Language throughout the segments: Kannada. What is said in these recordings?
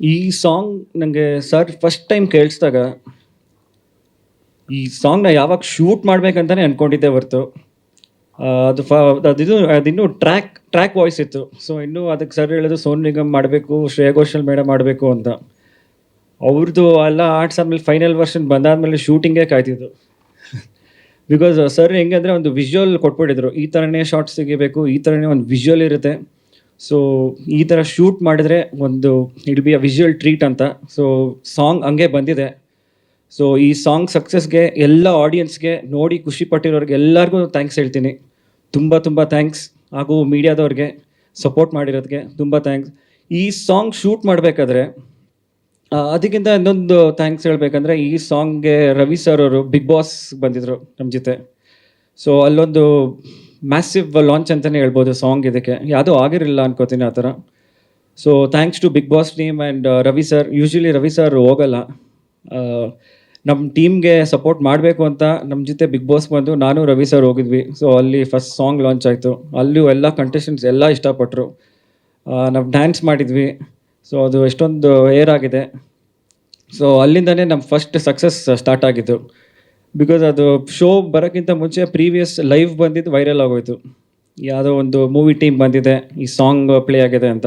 ಈ ಸಾಂಗ್ ನನಗೆ ಸರ್ ಫಸ್ಟ್ ಟೈಮ್ ಕೇಳಿಸ್ದಾಗ ಈ ಸಾಂಗ್ನ ಯಾವಾಗ ಶೂಟ್ ಮಾಡ್ಬೇಕಂತಾನೆ ಅನ್ಕೊಂಡಿದ್ದೆ ಹೊರ್ತು. ಅದು ಫ ಅದಿದು ಅದಿನ್ನೂ ಟ್ರ್ಯಾಕ್ ಟ್ರ್ಯಾಕ್ ವಾಯ್ಸ್ ಇತ್ತು. ಸೊ ಇನ್ನೂ ಅದಕ್ಕೆ ಸರ್ ಹೇಳೋದು ಸೋನು ನಿಗಮ್ ಮಾಡಬೇಕು, ಶ್ರೇಯ ಘೋಷಲ್ ಮೇಡಮ್ ಮಾಡಬೇಕು ಅಂತ. ಅವ್ರದ್ದು ಎಲ್ಲ ಆರ್ಟ್ಸ್ ಆದಮೇಲೆ ಫೈನಲ್ ವರ್ಷನ್ ಬಂದಾದ್ಮೇಲೆ ಶೂಟಿಂಗೇ ಕಾಯ್ತಿದ್ದು. ಬಿಕಾಸ್ ಸರ್ ಹೆಂಗೆ ಅಂದರೆ ಒಂದು ವಿಜುವಲ್ ಕೊಟ್ಬಿಟ್ಟಿದ್ರು. ಈ ಥರನೇ ಶಾರ್ಟ್ಸ್ ತೆಗಿಬೇಕು, ಈ ಥರನೇ ಒಂದು ವಿಜುವಲ್ ಇರುತ್ತೆ. ಸೊ ಈ ಥರ ಶೂಟ್ ಮಾಡಿದ್ರೆ ಒಂದು it be a visual treat ಅಂತ. ಸೊ ಸಾಂಗ್ ಹಂಗೆ ಬಂದಿದೆ. ಸೊ ಈ ಸಾಂಗ್ ಸಕ್ಸಸ್ಗೆ ಎಲ್ಲ ಆಡಿಯನ್ಸ್ಗೆ ನೋಡಿ ಖುಷಿ ಪಟ್ಟಿರೋರಿಗೆ ಎಲ್ಲರಿಗೂ ಥ್ಯಾಂಕ್ಸ್ ಹೇಳ್ತೀನಿ. ತುಂಬ ತುಂಬ ಥ್ಯಾಂಕ್ಸ್ ಹಾಗೂ ಮೀಡಿಯಾದವ್ರಿಗೆ ಸಪೋರ್ಟ್ ಮಾಡಿರೋದಕ್ಕೆ ತುಂಬ ಥ್ಯಾಂಕ್ಸ್ ಈ ಸಾಂಗ್ ಶೂಟ್ ಮಾಡಬೇಕಾದ್ರೆ ಅದಕ್ಕಿಂತ ಇನ್ನೊಂದು ಥ್ಯಾಂಕ್ಸ್ ಹೇಳಬೇಕಂದ್ರೆ ಈ ಸಾಂಗ್ಗೆ ರವಿ ಸರ್ ಅವರು ಬಿಗ್ ಬಾಸ್ ಬಂದಿದ್ರು ನಮ್ಮ ಜೊತೆ. ಸೊ ಅಲ್ಲೊಂದು ಮ್ಯಾಸಿವ್ ಲಾಂಚ್ ಅಂತಲೇ ಹೇಳ್ಬೋದು ಸಾಂಗ್ ಇದಕ್ಕೆ. ಯಾವುದೂ ಆಗಿರಲಿಲ್ಲ ಅನ್ಕೋತೀನಿ ಆ ಥರ. So thanks to big boss team and Ravi sir usually Ravi sir ಹೋಗಲ್ಲ. ನಮ್ಮ ಟೀಮ್ಗೆ ಸಪೋರ್ಟ್ ಮಾಡಬೇಕು ಅಂತ ನಮ್ಮ ಜೊತೆ ಬಿಗ್ ಬಾಸ್ ಬಂದು ನಾನು ರವಿ ಸರ್ ಹೋಗಿದ್ವಿ. ಸೊ ಅಲ್ಲಿ ಫಸ್ಟ್ ಸಾಂಗ್ ಲಾಂಚ್ ಆಯಿತು. ಅಲ್ಲೂ ಎಲ್ಲ ಕಂಟೆಸ್ಟೆಂಟ್ಸ್ ಎಲ್ಲ ಇಷ್ಟಪಟ್ಟರು ನಾವು ಡ್ಯಾನ್ಸ್ ಮಾಡಿದ್ವಿ. ಸೊ ಅದು ಎಷ್ಟೊಂದು ಏರ್ ಆಗಿದೆ. ಸೊ ಅಲ್ಲಿಂದನೇ ನಮ್ಮ ಫಸ್ಟ್ ಸಕ್ಸಸ್ ಸ್ಟಾರ್ಟ್ ಆಗಿತ್ತು ಬಿಕಾಸ್ ಅದು ಶೋ ಬರೋಕ್ಕಿಂತ ಮುಂಚೆ ಪ್ರೀವಿಯಸ್ ಲೈವ್ ಬಂದಿದ್ದು ವೈರಲ್ ಆಗೋಯ್ತು. ಯಾವುದೋ ಒಂದು ಮೂವಿ ಟೀಮ್ ಬಂದಿದೆ, ಈ ಸಾಂಗ್ ಪ್ಲೇ ಆಗಿದೆ ಅಂತ.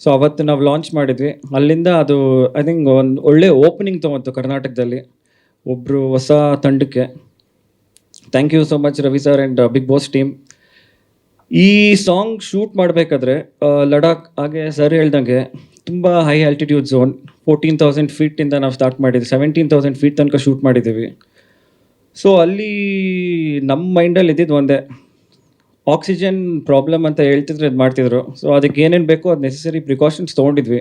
ಸೊ ಅವತ್ತು ನಾವು ಲಾಂಚ್ ಮಾಡಿದ್ವಿ. ಅಲ್ಲಿಂದ ಅದು ಐ ಥಿಂಕ್ ಒಂದು ಒಳ್ಳೆ ಓಪನಿಂಗ್ ತೊಗೊಂತು ಕರ್ನಾಟಕದಲ್ಲಿ. ಒಬ್ಬರು ಹೊಸ ತಂಡಕ್ಕೆ. Thank you so much Ravi sir and big boss team ಈ ಸಾಂಗ್ ಶೂಟ್ ಮಾಡಬೇಕಾದ್ರೆ ಲಡಾಖ್, ಹಾಗೆ ಸರ್ ಹೇಳ್ದಂಗೆ ತುಂಬ high altitude zone fourteen thousand ಫೀಟಿಂದ ನಾವು ಸ್ಟಾರ್ಟ್ ಮಾಡಿದ್ವಿ. ಸೆವೆಂಟೀನ್ ತೌಸಂಡ್ ಫೀಟ್ ತನಕ ಶೂಟ್ ಮಾಡಿದ್ದೀವಿ. ಸೊ ಅಲ್ಲಿ ನಮ್ಮ ಮೈಂಡಲ್ಲಿ ಇದ್ದಿದ್ದು ಒಂದೇ. ಆಕ್ಸಿಜನ್ ಪ್ರಾಬ್ಲಮ್ ಅಂತ ಹೇಳ್ತಿದ್ರು ಇದು ಮಾಡ್ತಿದ್ರು. ಸೊ ಅದಕ್ಕೆ ಏನೇನು ಬೇಕೋ ಅದು ನೆಸೆಸರಿ ಪ್ರಿಕಾಷನ್ಸ್ ತೊಗೊಂಡಿದ್ವಿ.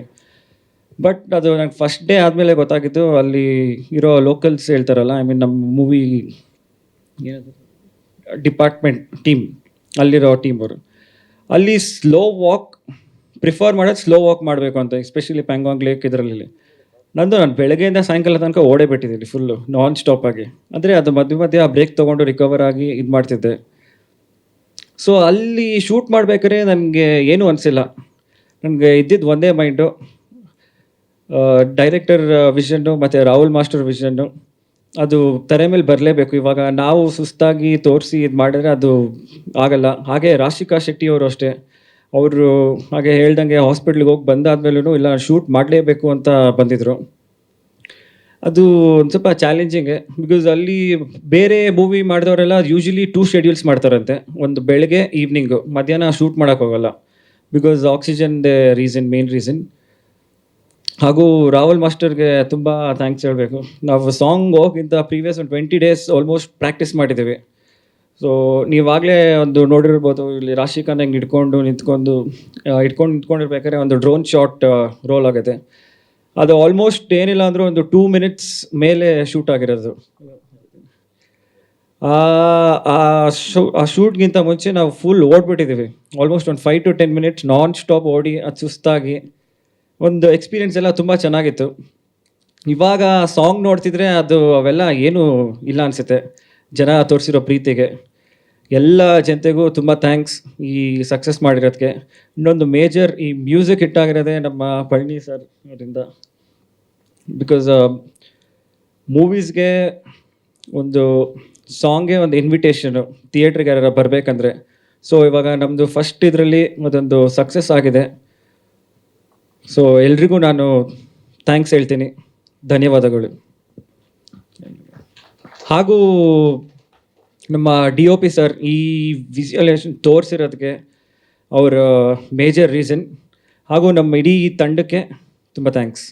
ಬಟ್ ಅದು ನಂಗೆ ಫಸ್ಟ್ ಡೇ ಆದಮೇಲೆ ಗೊತ್ತಾಗಿದ್ದು ಅಲ್ಲಿ ಇರೋ ಲೋಕಲ್ಸ್ ಹೇಳ್ತಾರಲ್ಲ ಐ ಮೀನ್ ನಮ್ಮ ಮೂವಿ ಏನದು? ಡಿಪಾರ್ಟ್ಮೆಂಟ್ ಟೀಮ್ ಅಲ್ಲಿರೋ ಟೀಮ್ ಅವರು. ಅಲ್ಲಿ ಸ್ಲೋ ವಾಕ್ ಪ್ರಿಫರ್ ಮಾಡೋದು ಸ್ಲೋ ವಾಕ್ ಮಾಡಬೇಕು ಅಂತ ಎಸ್ಪೆಷಲಿ ಪ್ಯಾಂಗಾಂಗ್ ಲೇಕ್ ಇದರಲ್ಲಿ. ನಂದು ನಾನು ಬೆಳಗ್ಗೆಯಿಂದ ಸಾಯಂಕಾಲ ತನಕ ಓಡೇ ಬಿಟ್ಟಿದ್ದೀನಿ ಫುಲ್ಲು ನಾನ್ ಸ್ಟಾಪ್ ಆಗಿ. ಅಂದರೆ ಅದು ಮಧ್ಯ ಮಧ್ಯ ಬ್ರೇಕ್ ತೊಗೊಂಡು ರಿಕವರ್ ಆಗಿ ಇದು ಮಾಡ್ತಿದ್ದೆ. ಸೊ ಅಲ್ಲಿ ಶೂಟ್ ಮಾಡಬೇಕಾದ್ರೆ ನನಗೆ ಏನೂ ಅನಿಸಿಲ್ಲ. ನನಗೆ ಇದ್ದಿದ್ದು ಒಂದೇ ಮೈಂಡು ಡೈರೆಕ್ಟರ್ ವಿಷನ್ನು ಮತ್ತು ರಾಹುಲ್ ಮಾಸ್ಟರ್ ವಿಷನ್ನು ಅದು ತೆರೆ ಮೇಲೆ ಬರಲೇಬೇಕು. ಇವಾಗ ನಾವು ಸುಸ್ತಾಗಿ ತೋರಿಸಿ ಇದು ಮಾಡಿದ್ರೆ ಅದು ಆಗಲ್ಲ. ಹಾಗೆ ರಾಶಿಕಾ ಶೆಟ್ಟಿ ಅವರು ಅಷ್ಟೇ. ಅವರು ಹಾಗೆ ಹೇಳ್ದಂಗೆ ಹಾಸ್ಪಿಟ್ಲಿಗೆ ಹೋಗಿ ಬಂದಾದ್ಮೇಲೂ ಇಲ್ಲ ಶೂಟ್ ಮಾಡಲೇಬೇಕು ಅಂತ ಬಂದಿದ್ರು. ಅದು ಒಂದು ಸ್ವಲ್ಪ ಚಾಲೆಂಜಿಂಗೆ ಬಿಕಾಸ್ ಅಲ್ಲಿ ಬೇರೆ ಮೂವಿ ಮಾಡಿದವರೆಲ್ಲ ಯೂಶಲಿ ಟೂ ಶೆಡ್ಯೂಲ್ಸ್ ಮಾಡ್ತಾರಂತೆ. ಒಂದು ಬೆಳಗ್ಗೆ ಈವ್ನಿಂಗು ಮಧ್ಯಾಹ್ನ shoot ಮಾಡೋಕ್ಕೋಗಲ್ಲ because oxygen the reason main reason ಹಾಗೂ ರಾಹುಲ್ ಮಾಸ್ಟರ್ಗೆ ತುಂಬ ಥ್ಯಾಂಕ್ಸ್ ಹೇಳಬೇಕು. ನಾವು ಸಾಂಗ್ ಹೋಗಿಂತ ಪ್ರೀವಿಯಸ್ ಒಂದು ಟ್ವೆಂಟಿ ಡೇಸ್ ಆಲ್ಮೋಸ್ಟ್ ಪ್ರಾಕ್ಟೀಸ್ ಮಾಡಿದ್ದೀವಿ. ಸೊ ನೀವಾಗಲೇ ಒಂದು ನೋಡಿರ್ಬೋದು, ಇಲ್ಲಿ ರಾಶಿಕಾಂತ್ ಹೆಂಗೆ ಹಿಡ್ಕೊಂಡು ನಿಂತ್ಕೊಂಡು ಇಟ್ಕೊಂಡು ನಿಂತ್ಕೊಂಡಿರ್ಬೇಕಾದ್ರೆ ಒಂದು ಡ್ರೋನ್ ಶಾಟ್ ರೋಲ್ ಆಗುತ್ತೆ. ಅದು ಆಲ್ಮೋಸ್ಟ್ ಏನಿಲ್ಲ ಅಂದರೂ ಒಂದು ಟೂ ಮಿನಿಟ್ಸ್ ಮೇಲೆ ಶೂಟ್ ಆಗಿರೋದು. ಆ ಶೂ, ಆ ಶೂಟ್ಗಿಂತ ಮುಂಚೆ ನಾವು ಫುಲ್ ಓಡ್ಬಿಟ್ಟಿದ್ದೀವಿ. ಆಲ್ಮೋಸ್ಟ್ ಒಂದು five to ten minutes non stop ಓಡಿ, ಅದು ಸುಸ್ತಾಗಿ. ಒಂದು ಎಕ್ಸ್ಪೀರಿಯನ್ಸ್ ಎಲ್ಲ ತುಂಬ ಚೆನ್ನಾಗಿತ್ತು. ಇವಾಗ ಸಾಂಗ್ ನೋಡ್ತಿದ್ರೆ ಅದು ಅವೆಲ್ಲ ಏನೂ ಇಲ್ಲ ಅನಿಸುತ್ತೆ. ಜನ ತೋರಿಸಿರೋ ಪ್ರೀತಿಗೆ, ಎಲ್ಲ ಜನತೆಗೂ ತುಂಬ ಥ್ಯಾಂಕ್ಸ್ ಈ ಸಕ್ಸಸ್ ಮಾಡಿರೋದಕ್ಕೆ ಇನ್ನೊಂದು ಮೇಜರ್ ಈ ಮ್ಯೂಸಿಕ್ ಹಿಟ್ಟಾಗಿರೋದೇ ನಮ್ಮ ಪಳನಿ ಸರ್ ಅವರಿಂದ. ಬಿಕಾಸ್ ಮೂವೀಸ್ಗೆ ಒಂದು ಸಾಂಗೇ ಒಂದು ಇನ್ವಿಟೇಷನು ಥಿಯೇಟ್ರಿಗೆ ಯಾರು ಬರಬೇಕಂದ್ರೆ. ಸೊ ಇವಾಗ ನಮ್ಮದು ಫಸ್ಟ್ ಇದರಲ್ಲಿ ಅದೊಂದು ಸಕ್ಸಸ್ ಆಗಿದೆ. ಸೊ ಎಲ್ರಿಗೂ ನಾನು ಥ್ಯಾಂಕ್ಸ್ ಹೇಳ್ತೀನಿ. ಧನ್ಯವಾದಗಳು. ಹಾಗೂ ನಮ್ಮ ಡಿ ಒ ಪಿ ಸರ್ ಈ ವಿಜುವಲೇಷನ್ ತೋರಿಸಿರೋದಕ್ಕೆ ಅವರ ಮೇಜರ್ ರೀಸನ್ ಹಾಗೂ ನಮ್ಮ ಇಡೀ ತಂಡಕ್ಕೆ ತುಂಬ ಥ್ಯಾಂಕ್ಸ್